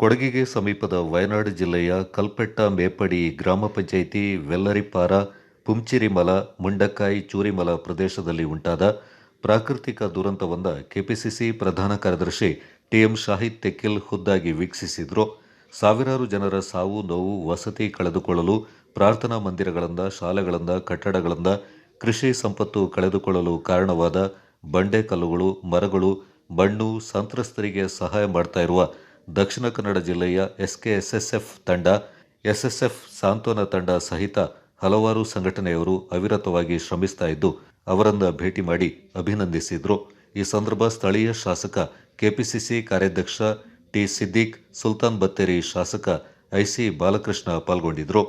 ಕೊಡಗಿಗೆ ಸಮೀಪದ ವಯನಾಡು ಜಿಲ್ಲೆಯ ಕಲ್ಪೆಟ್ಟ ಮೇಪಡಿ ಗ್ರಾಮ ಪಂಚಾಯಿತಿ ವೆಲ್ಲರಿಪಾರ, ಪುಂಚಿರಿಮಲ, ಮುಂಡಕಾಯಿ, ಚೂರಿಮಲ ಪ್ರದೇಶದಲ್ಲಿ ಉಂಟಾದ ಪ್ರಾಕೃತಿಕ ದುರಂತವೊಂದ ಕೆಪಿಸಿಸಿ ಪ್ರಧಾನ ಕಾರ್ಯದರ್ಶಿ ಟಿಎಂ ಶಾಹಿದ್ ತೆಕ್ಕಿಲ್ ಖುದ್ದಾಗಿ ವೀಕ್ಷಿಸಿದ್ರು. ಸಾವಿರಾರು ಜನರ ಸಾವು, ನೋವು, ವಸತಿ ಕಳೆದುಕೊಳ್ಳಲು ಪ್ರಾರ್ಥನಾ ಮಂದಿರಗಳಿಂದ, ಶಾಲೆಗಳಿಂದ, ಕಟ್ಟಡಗಳಿಂದ, ಕೃಷಿ ಸಂಪತ್ತು ಕಳೆದುಕೊಳ್ಳಲು ಕಾರಣವಾದ ಬಂಡೆಕಲ್ಲುಗಳು ಮರಗಳು, ಮಣ್ಣು, ಸಂತ್ರಸ್ತರಿಗೆ ಸಹಾಯ ಮಾಡ್ತಾ ಇರುವ ದಕ್ಷಿಣ ಕನ್ನಡ ಜಿಲ್ಲೆಯ ಎಸ್ಕೆಎಸ್ಎಸ್ಎಫ್ ತಂಡ, ಎಸ್ಎಸ್ಎಫ್ ಸಾಂತ್ವನ ತಂಡ ಸಹಿತ ಹಲವಾರು ಸಂಘಟನೆಯವರು ಅವಿರತವಾಗಿ ಶ್ರಮಿಸ್ತಾ ಇದ್ದು, ಅವರನ್ನು ಭೇಟಿ ಮಾಡಿ ಅಭಿನಂದಿಸಿದರು. ಈ ಸಂದರ್ಭ ಸ್ಥಳೀಯ ಶಾಸಕ ಕೆಪಿಸಿಸಿ ಕಾರ್ಯಾಧ್ಯಕ್ಷ ಟಿ ಸಿದ್ದೀಕ್, ಸುಲ್ತಾನ್ ಬತ್ತೇರಿ ಶಾಸಕ ಐಸಿ ಬಾಲಕೃಷ್ಣ ಪಾಲ್ಗೊಂಡಿದ್ರು.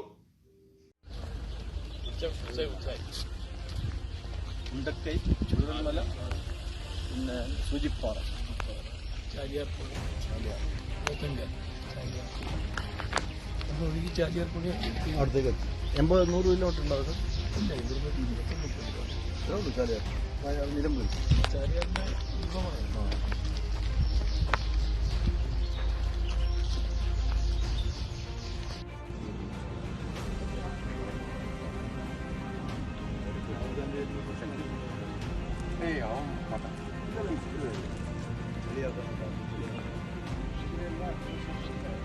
അടുത്തേക്ക് എൺപത് നൂറ് കിലോമീറ്റർ ഉണ്ടാവും സാർ ചാലിയാർ നിലമ്പൂർ ചാലിയാറിന് Hey, ya, um, Hadi yapalım. よろしくお願いします。